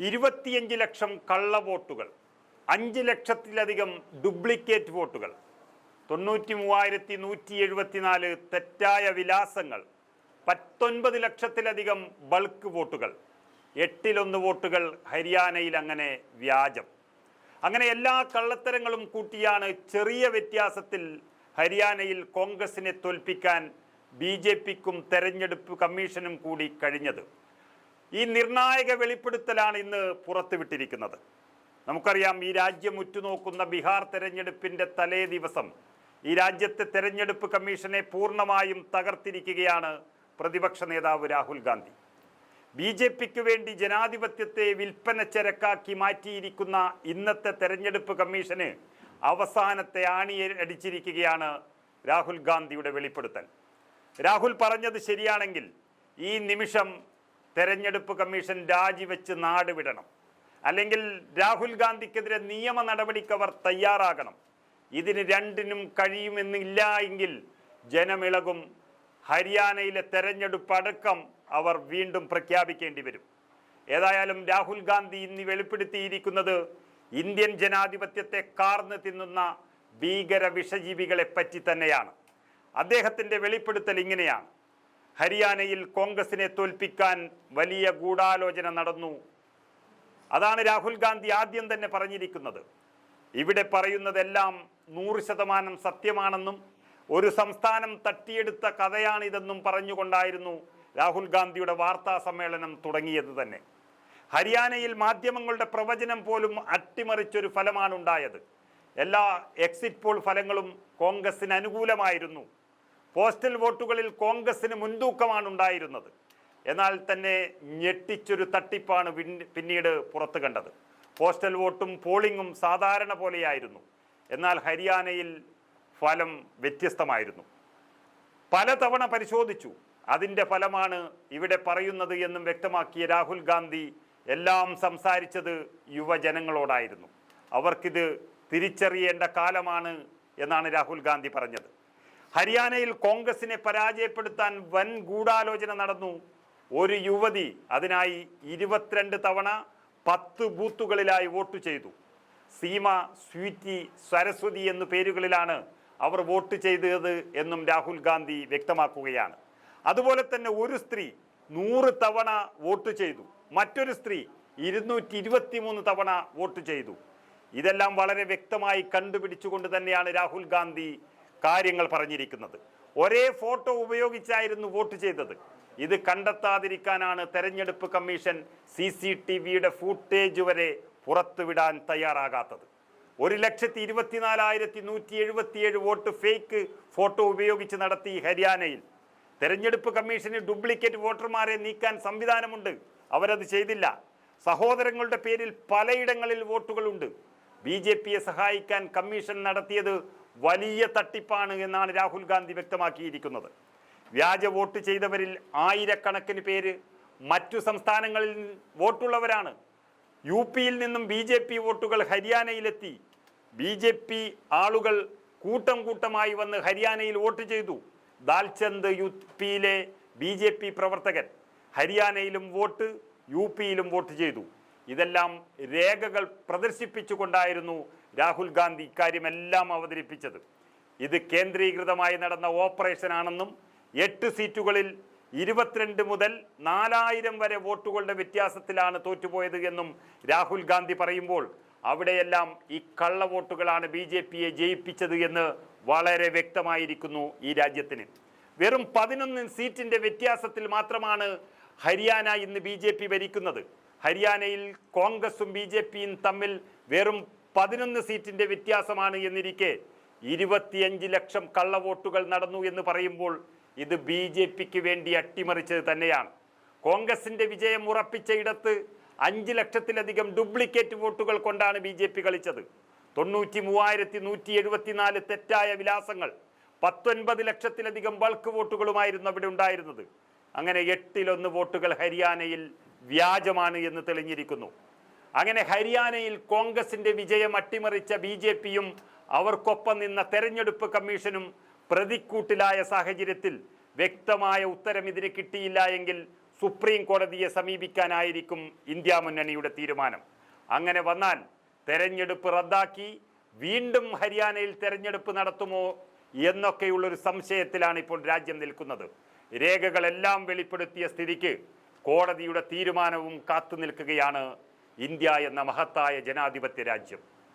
ഇരുപത്തിയഞ്ച് ലക്ഷം കള്ള വോട്ടുകൾ അഞ്ച് ലക്ഷത്തിലധികം ഡ്യൂപ്ലിക്കേറ്റ് വോട്ടുകൾ തൊണ്ണൂറ്റി മൂവായിരത്തി നൂറ്റി എഴുപത്തിനാല് തെറ്റായ വിലാസങ്ങൾ പത്തൊൻപത് ലക്ഷത്തിലധികം ബൾക്ക് വോട്ടുകൾ എട്ടിലൊന്ന് വോട്ടുകൾ ഹരിയാനയിൽ അങ്ങനെ വ്യാജം. അങ്ങനെ എല്ലാ കള്ളത്തരങ്ങളും കൂട്ടിയാണ് ചെറിയ വ്യത്യാസത്തിൽ ഹരിയാനയിൽ കോൺഗ്രസിനെ തോൽപ്പിക്കാൻ ബി ജെ പിക്കും തെരഞ്ഞെടുപ്പ് കമ്മീഷനും കൂടി കഴിഞ്ഞത്. ഈ നിർണായക വെളിപ്പെടുത്തലാണ് ഇന്ന് പുറത്തുവിട്ടിരിക്കുന്നത്. നമുക്കറിയാം ഈ രാജ്യം ഉറ്റുനോക്കുന്ന ബീഹാർ തെരഞ്ഞെടുപ്പിന്റെ തലേ ദിവസം ഈ രാജ്യത്തെ തെരഞ്ഞെടുപ്പ് കമ്മീഷനെ പൂർണമായും തകർത്തിരിക്കുകയാണ് പ്രതിപക്ഷ നേതാവ് രാഹുൽ ഗാന്ധി. ബി ജെ പിക്ക് വേണ്ടി ജനാധിപത്യത്തെ വിൽപ്പന ചരക്കാക്കി മാറ്റിയിരിക്കുന്ന ഇന്നത്തെ തെരഞ്ഞെടുപ്പ് കമ്മീഷന് അവസാനത്തെ ആണി അടിച്ചിരിക്കുകയാണ് രാഹുൽ ഗാന്ധിയുടെ വെളിപ്പെടുത്തൽ. രാഹുൽ പറഞ്ഞത് ശരിയാണെങ്കിൽ ഈ നിമിഷം തെരഞ്ഞെടുപ്പ് കമ്മീഷൻ രാജിവെച്ച് നാട് വിടണം. അല്ലെങ്കിൽ രാഹുൽ ഗാന്ധിക്കെതിരെ നിയമ നടപടിക്ക് അവർ തയ്യാറാകണം. ഇതിന് രണ്ടിനും കഴിയുമെന്നില്ല എങ്കിൽ ജനമിളകും. ഹരിയാനയിലെ തെരഞ്ഞെടുപ്പ് അടക്കം അവർ വീണ്ടും പ്രഖ്യാപിക്കേണ്ടി വരും. ഏതായാലും രാഹുൽ ഗാന്ധി ഇന്ന് വെളിപ്പെടുത്തിയിരിക്കുന്നത് ഇന്ത്യൻ ജനാധിപത്യത്തെ കാർന്ന് തിന്നുന്ന ഭീകര വിഷജീവികളെ പറ്റി തന്നെയാണ്. അദ്ദേഹത്തിന്റെ വെളിപ്പെടുത്തൽ ഇങ്ങനെയാണ്. ഹരിയാനയിൽ കോൺഗ്രസിനെ തോൽപ്പിക്കാൻ വലിയ ഗൂഢാലോചന നടന്നു. അതാണ് രാഹുൽ ഗാന്ധി ആദ്യം തന്നെ പറഞ്ഞിരിക്കുന്നത്. ഇവിടെ പറയുന്നതെല്ലാം നൂറ് ശതമാനം സത്യമാണെന്നും ഒരു സംസ്ഥാനം തട്ടിയെടുത്ത കഥയാണിതെന്നും പറഞ്ഞുകൊണ്ടായിരുന്നു രാഹുൽ ഗാന്ധിയുടെ വാർത്താ സമ്മേളനം തുടങ്ങിയത് തന്നെ. ഹരിയാനയിൽ മാധ്യമങ്ങളുടെ പ്രവചനം പോലും അട്ടിമറിച്ചൊരു ഫലമാണ് ഉണ്ടായത് എല്ലാ എക്സിറ്റ് പോൾ ഫലങ്ങളും കോൺഗ്രസിന് അനുകൂലമായിരുന്നു. പോസ്റ്റൽ വോട്ടുകളിൽ കോൺഗ്രസിന് മുൻതൂക്കമാണ് ഉണ്ടായിരുന്നത് എന്നാൽ തന്നെ ഞെട്ടിച്ചൊരു തട്ടിപ്പാണ് പിന്നീട് പുറത്തു കണ്ടത്. പോസ്റ്റൽ വോട്ടും പോളിംഗും സാധാരണ പോലെയായിരുന്നു. എന്നാൽ ഹരിയാനയിൽ ഫലം വ്യത്യസ്തമായിരുന്നു. പലതവണ പരിശോധിച്ചു. അതിന്റെ ഫലമാണ് ഇവിടെ പറയുന്നത് എന്നും വ്യക്തമാക്കിയ രാഹുൽ ഗാന്ധി എല്ലാം സംസാരിച്ചത് യുവജനങ്ങളോടായിരുന്നു. അവർക്കിത് തിരിച്ചറിയേണ്ട കാലമാണ് എന്നാണ് രാഹുൽ ഗാന്ധി പറഞ്ഞത്. ഹരിയാനയിൽ കോൺഗ്രസിനെ പരാജയപ്പെടുത്താൻ വൻ ഗൂഢാലോചന നടന്നു. ഒരു യുവതി അതിനായി ഇരുപത്തിരണ്ട് തവണ പത്ത് ബൂത്തുകളിലായി വോട്ട് ചെയ്തു. സീമ സ്വീറ്റി സരസ്വതി എന്നു പേരുകളിലാണ് അവർ വോട്ട് ചെയ്തത് എന്നും രാഹുൽ ഗാന്ധി വ്യക്തമാക്കുകയാണ്. അതുപോലെ തന്നെ ഒരു സ്ത്രീ നൂറ് തവണ വോട്ട് ചെയ്തു. മറ്റൊരു സ്ത്രീ ഇരുന്നൂറ്റി ഇരുപത്തി മൂന്ന് തവണ വോട്ട് ചെയ്തു. ഇതെല്ലാം വളരെ വ്യക്തമായി കണ്ടുപിടിച്ചുകൊണ്ട് തന്നെയാണ് രാഹുൽ ഗാന്ധി കാര്യങ്ങൾ പറഞ്ഞിരിക്കുന്നത്. ഒരേ ഫോട്ടോ ഉപയോഗിച്ചായിരുന്നു വോട്ട് ചെയ്തത്. ഇത് കണ്ടെത്താതിരിക്കാനാണ് തെരഞ്ഞെടുപ്പ് കമ്മീഷൻ സി സി ടി വിയുടെ ഫൂട്ടേജ് വരെ പുറത്തുവിടാൻ തയ്യാറാകാത്തത്. ഒരു ലക്ഷത്തി ഇരുപത്തിനാലായിരത്തി നൂറ്റി എഴുപത്തിയേഴ് വോട്ട് ഫേക്ക് ഫോട്ടോ ഉപയോഗിച്ച് നടത്തി ഹരിയാനയിൽ. തെരഞ്ഞെടുപ്പ് കമ്മീഷന് ഡ്യൂപ്ലിക്കേറ്റ് വോട്ടർമാരെ നീക്കാൻ സംവിധാനമുണ്ട്. അവരത് ചെയ്തില്ല. സഹോദരങ്ങളുടെ പേരിൽ പലയിടങ്ങളിൽ വോട്ടുകളുണ്ട്. ബി ജെ പിയെ സഹായിക്കാൻ കമ്മീഷൻ നടത്തിയത് വലിയ തട്ടിപ്പാണ് എന്നാണ് രാഹുൽ ഗാന്ധി വ്യക്തമാക്കിയിരിക്കുന്നത്. വ്യാജ വോട്ട് ചെയ്തവരിൽ ആയിരക്കണക്കിന് പേര് മറ്റു സംസ്ഥാനങ്ങളിൽ വോട്ടുള്ളവരാണ്. യു പിയിൽ നിന്നും ബി ജെ പി വോട്ടുകൾ ഹരിയാനയിലെത്തി. ബി ജെ പി ആളുകൾ കൂട്ടം കൂട്ടമായി വന്ന് ഹരിയാനയിൽ വോട്ട് ചെയ്തു. ദാൽചന്ദ് യു പിയിലെ ബി ജെ പി പ്രവർത്തകൻ ഹരിയാനയിലും വോട്ട് യു പിയിലും വോട്ട് ചെയ്തു. ഇതെല്ലാം രേഖകൾ പ്രദർശിപ്പിച്ചുകൊണ്ടായിരുന്നു രാഹുൽ ഗാന്ധി ഇക്കാര്യമെല്ലാം അവതരിപ്പിച്ചത്. ഇത് കേന്ദ്രീകൃതമായി നടന്ന ഓപ്പറേഷൻ ആണെന്നും എട്ട് സീറ്റുകളിൽ ഇരുപത്തിരണ്ട് മുതൽ നാലായിരം വരെ വോട്ടുകളുടെ വ്യത്യാസത്തിലാണ് തോറ്റുപോയത് എന്നും രാഹുൽ ഗാന്ധി പറയുമ്പോൾ അവിടെയെല്ലാം ഈ കള്ള വോട്ടുകളാണ് ബി ജെ പിയെ ജയിപ്പിച്ചത് എന്ന് വളരെ വ്യക്തമായിരിക്കുന്നു ഈ രാജ്യത്തിന്. വെറും പതിനൊന്ന് സീറ്റിന്റെ വ്യത്യാസത്തിൽ മാത്രമാണ് ഹരിയാന ഇന്ന് ബി ഭരിക്കുന്നത്. ഹരിയാനയിൽ കോൺഗ്രസും ബി തമ്മിൽ വെറും പതിനൊന്ന് സീറ്റിന്റെ വ്യത്യാസമാണ് എന്നിരിക്കെ ഇരുപത്തിയഞ്ച് ലക്ഷം കള്ളവോട്ടുകൾ നടന്നു എന്ന് പറയുമ്പോൾ ഇത് ബി ജെ പിക്ക് വേണ്ടി അട്ടിമറിച്ചത് തന്നെയാണ്. കോൺഗ്രസിന്റെ വിജയം ഉറപ്പിച്ച ഇടത്ത് അഞ്ച് ലക്ഷത്തിലധികം ഡ്യൂപ്ലിക്കേറ്റ് വോട്ടുകൾ കൊണ്ടാണ് ബി ജെ പി കളിച്ചത്. തൊണ്ണൂറ്റി മൂവായിരത്തി നൂറ്റി എഴുപത്തിനാല് തെറ്റായ വിലാസങ്ങൾ പത്തൊൻപത് ലക്ഷത്തിലധികം ബൾക്ക് വോട്ടുകളുമായിരുന്നു അവിടെ ഉണ്ടായിരുന്നത്. അങ്ങനെ എട്ടിലൊന്ന് വോട്ടുകൾ ഹരിയാനയിൽ വ്യാജമാണ് എന്ന് തെളിഞ്ഞിരിക്കുന്നു. അങ്ങനെ ഹരിയാനയിൽ കോൺഗ്രസിന്റെ വിജയം അട്ടിമറിച്ച ബി ജെ പിയും അവർക്കൊപ്പം നിന്ന തെരഞ്ഞെടുപ്പ് കമ്മീഷനും പ്രതിക്കൂട്ടിലായ സാഹചര്യത്തിൽ വ്യക്തമായ ഉത്തരം ഇതിന് കിട്ടിയില്ല എങ്കിൽ സുപ്രീം കോടതിയെ സമീപിക്കാനായിരിക്കും ഇന്ത്യ മുന്നണിയുടെ തീരുമാനം. അങ്ങനെ വന്നാൽ തെരഞ്ഞെടുപ്പ് റദ്ദാക്കി വീണ്ടും ഹരിയാനയിൽ തെരഞ്ഞെടുപ്പ് നടത്തുമോ എന്നൊക്കെയുള്ളൊരു സംശയത്തിലാണ് ഇപ്പോൾ രാജ്യം നിൽക്കുന്നത്. രേഖകളെല്ലാം വെളിപ്പെടുത്തിയ സ്ഥിതിക്ക് കോടതിയുടെ തീരുമാനവും കാത്തു നിൽക്കുകയാണ് ഇന്ത്യ എന്ന മഹത്തായ ജനാധിപത്യ രാജ്യം.